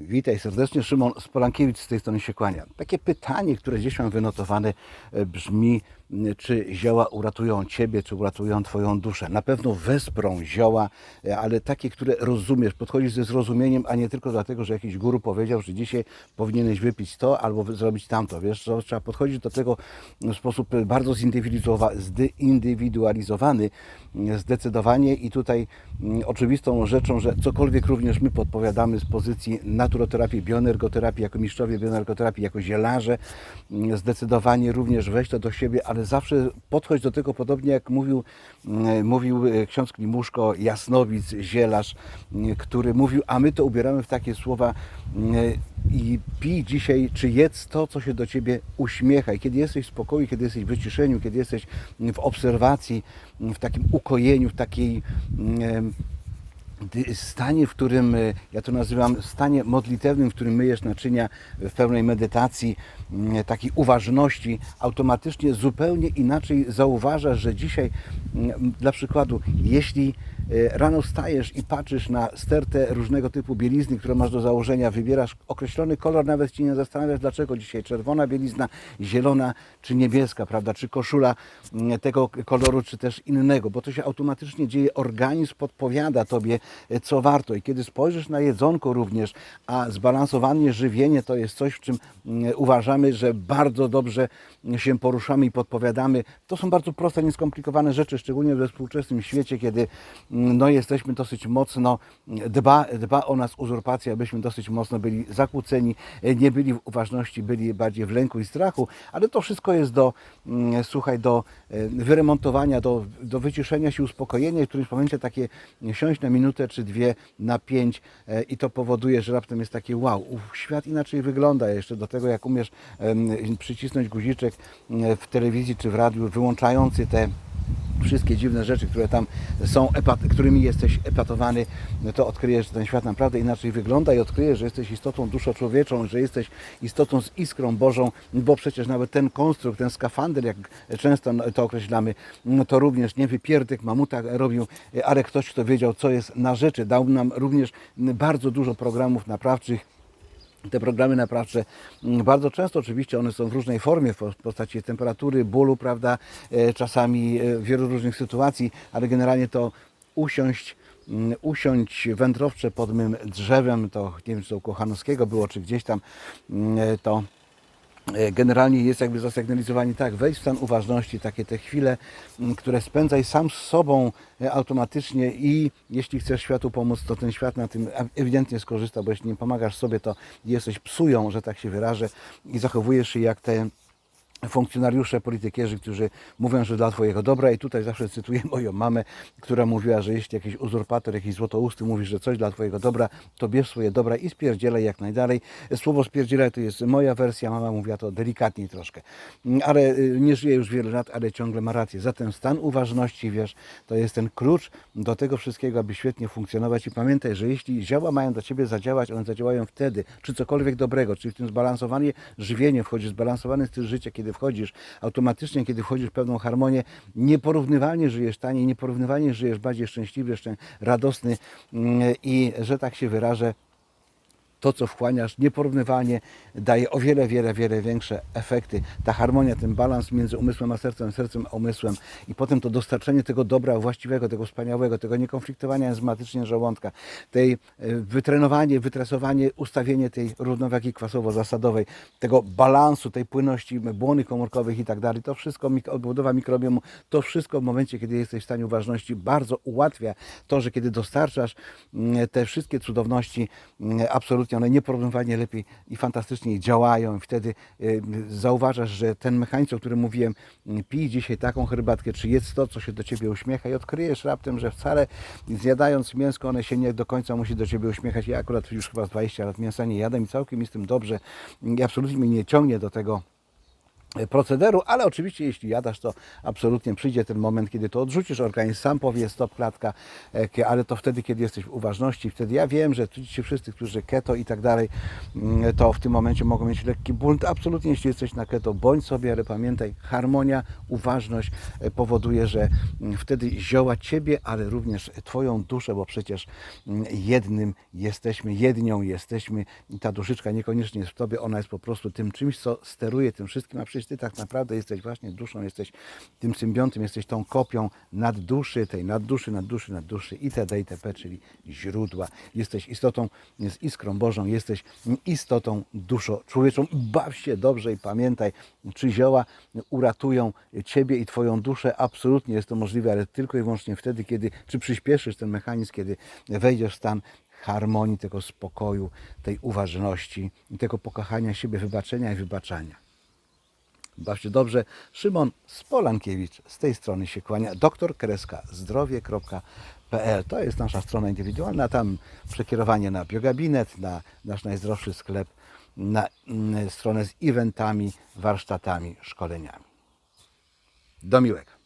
Witaj serdecznie, Szymon Spolankiewicz z tej strony się kłania. Takie pytanie, które gdzieś mam wynotowane e, brzmi, czy zioła uratują Ciebie, czy uratują Twoją duszę. Na pewno wesprą zioła, e, ale takie, które rozumiesz, podchodzisz ze zrozumieniem, a nie tylko dlatego, że jakiś guru powiedział, że dzisiaj powinieneś wypić to albo zrobić tamto. Wiesz, trzeba podchodzić do tego w sposób bardzo zindywidualizowa- zindywidualizowany, m, zdecydowanie i tutaj m, oczywistą rzeczą, że cokolwiek również my podpowiadamy z pozycji naturoterapii, bioenergoterapii, jako mistrzowie bioenergoterapii, jako zielarze, m, zdecydowanie również weź to do siebie, ale zawsze podchodź do tego podobnie jak mówił, m, mówił e, ksiądz Klimuszko, jasnowic, zielarz, m, który mówił, a my to ubieramy w takie słowa m, i pij dzisiaj, czy jedz to, co się do Ciebie uśmiecha. I kiedy jesteś w spokoju, kiedy jesteś w wyciszeniu, kiedy jesteś w obserwacji, w takim ukojeniu, w takiej stanie, w którym, e, ja to nazywam stanie modlitewnym, w którym myjesz naczynia w pełnej medytacji, m, takiej uważności, automatycznie zupełnie inaczej zauważasz, że dzisiaj, m, dla przykładu, jeśli rano wstajesz i patrzysz na stertę różnego typu bielizny, które masz do założenia, wybierasz określony kolor, nawet ci nie zastanawiasz, dlaczego dzisiaj czerwona bielizna, zielona czy niebieska, prawda, czy koszula m, tego koloru, czy też innego, bo to się automatycznie dzieje, organizm podpowiada tobie, e, co warto. I kiedy spojrzysz na jedzonko również, a zbalansowanie żywienie to jest coś, w czym mm, uważamy, że bardzo dobrze się poruszamy i podpowiadamy. To są bardzo proste, nieskomplikowane rzeczy, szczególnie we współczesnym świecie, kiedy mm, no, jesteśmy dosyć mocno, dba, dba o nas uzurpacja, abyśmy dosyć mocno byli zakłóceni, e, nie byli w uważności, byli bardziej w lęku i strachu, ale to wszystko jest do, mm, słuchaj, do e, wyremontowania, do, do wyciszenia się, uspokojenia i w którymś momencie takie siąść na minutę czy dwie, na pięć e, i to powoduje, że raptem jest takie wow, świat inaczej wygląda jeszcze do tego, jak umiesz przycisnąć guziczek em, w telewizji czy w radiu, wyłączający te wszystkie dziwne rzeczy, które tam są, epat, którymi jesteś epatowany, to odkryjesz, że ten świat naprawdę inaczej wygląda i odkryjesz, że jesteś istotą duszo człowieczą, że jesteś istotą z iskrą Bożą, bo przecież nawet ten konstrukt, ten skafander, jak często to określamy, no to również nie wypierdek mamuta robił, ale ktoś, kto wiedział, co jest na rzeczy. Dał nam również bardzo dużo programów naprawczych, te programy naprawcze mm, bardzo często oczywiście one są w różnej formie, w postaci temperatury, bólu, prawda, e, czasami e, wielu różnych sytuacji, ale generalnie to usiąść, mm, usiąść wędrowcze pod mym drzewem, to nie wiem czy to u Kochanowskiego było, czy gdzieś tam, mm, e, to generalnie jest jakby zasygnalizowanie tak, wejdź w stan uważności, takie te chwile, które spędzaj sam z sobą e, automatycznie i jeśli chcesz światu pomóc, to ten świat na tym ewidentnie skorzysta, bo jeśli nie pomagasz sobie, to jesteś psują, że tak się wyrażę i zachowujesz się jak te funkcjonariusze, politykierzy, którzy mówią, że dla Twojego dobra. I tutaj zawsze cytuję moją mamę, która mówiła, że jeśli jakiś uzurpator, jakiś złotousty mówi, że coś dla Twojego dobra, to bierz swoje dobra i spierdzielaj jak najdalej. Słowo spierdzielaj to jest moja wersja, mama mówiła to delikatniej troszkę, ale y, nie żyje już wiele lat, ale ciągle ma rację. Zatem stan uważności, wiesz, to jest ten klucz do tego wszystkiego, aby świetnie funkcjonować. I pamiętaj, że jeśli zioła mają dla Ciebie zadziałać, one zadziałają wtedy, czy cokolwiek dobrego, czyli w tym zbalansowanie żywienie wchodzi, zbalansowany styl życia, kiedy wchodzisz, automatycznie, kiedy wchodzisz w pewną harmonię, nieporównywalnie żyjesz taniej, nieporównywalnie żyjesz bardziej szczęśliwy, jeszcze radosny mm, i, że tak się wyrażę, to, co wchłaniasz, nieporównywalnie daje o wiele, wiele, wiele większe efekty. Ta harmonia, ten balans między umysłem a sercem, sercem a umysłem i potem to dostarczenie tego dobra właściwego, tego wspaniałego, tego niekonfliktowania enzymatycznie żołądka, tej e, wytrenowanie, wytresowanie, ustawienie tej równowagi kwasowo-zasadowej, tego balansu, tej płynności błony komórkowych i tak dalej. To wszystko, odbudowa mikrobiomu, to wszystko w momencie, kiedy jesteś w stanie uważności, bardzo ułatwia to, że kiedy dostarczasz mm, te wszystkie cudowności, mm, absolutnie one nieporównywalnie lepiej i fantastycznie działają. I wtedy y, zauważasz, że ten mechanizm, o którym mówiłem, mm, pij dzisiaj taką herbatkę, czy jedz to, co się do Ciebie uśmiecha i odkryjesz raptem, że wcale zjadając mięsko, one się nie do końca musi do Ciebie uśmiechać. Ja akurat już chyba z 20 lat mięsa nie jadam i całkiem tym dobrze i absolutnie mnie nie ciągnie do tego procederu, ale oczywiście jeśli jadasz, to absolutnie przyjdzie ten moment, kiedy to odrzucisz, organizm sam powie stop klatka, e, ale to wtedy, kiedy jesteś w uważności, wtedy ja wiem, że ci wszyscy, którzy keto i tak dalej, mm, to w tym momencie mogą mieć lekki bunt. Absolutnie, jeśli jesteś na keto, bądź sobie, ale pamiętaj, harmonia, uważność e, powoduje, że mm, wtedy zioła Ciebie, ale również Twoją duszę, bo przecież mm, jednym jesteśmy, jednią jesteśmy i ta duszyczka niekoniecznie jest w Tobie, ona jest po prostu tym czymś, co steruje tym wszystkim, a przecież Ty tak naprawdę jesteś właśnie duszą, jesteś tym symbiontem, jesteś tą kopią nadduszy, tej nadduszy, nadduszy, nadduszy itd., itp., czyli źródła. Jesteś istotą z iskrą Bożą, jesteś istotą duszą człowieczą. Baw się dobrze i pamiętaj, czy zioła uratują Ciebie i Twoją duszę. Absolutnie jest to możliwe, ale tylko i wyłącznie wtedy, kiedy, czy przyspieszysz ten mechanizm, kiedy wejdziesz w stan harmonii, tego spokoju, tej uważności tego pokochania siebie, wybaczenia i wybaczania. Bawcie dobrze. Szymon Spolankiewicz z tej strony się kłania. Doktor Kreska zdrowie.pl To jest nasza strona indywidualna. Tam przekierowanie na biogabinet, na nasz najzdrowszy sklep, na mm, stronę z eventami, warsztatami, szkoleniami. Do miłego.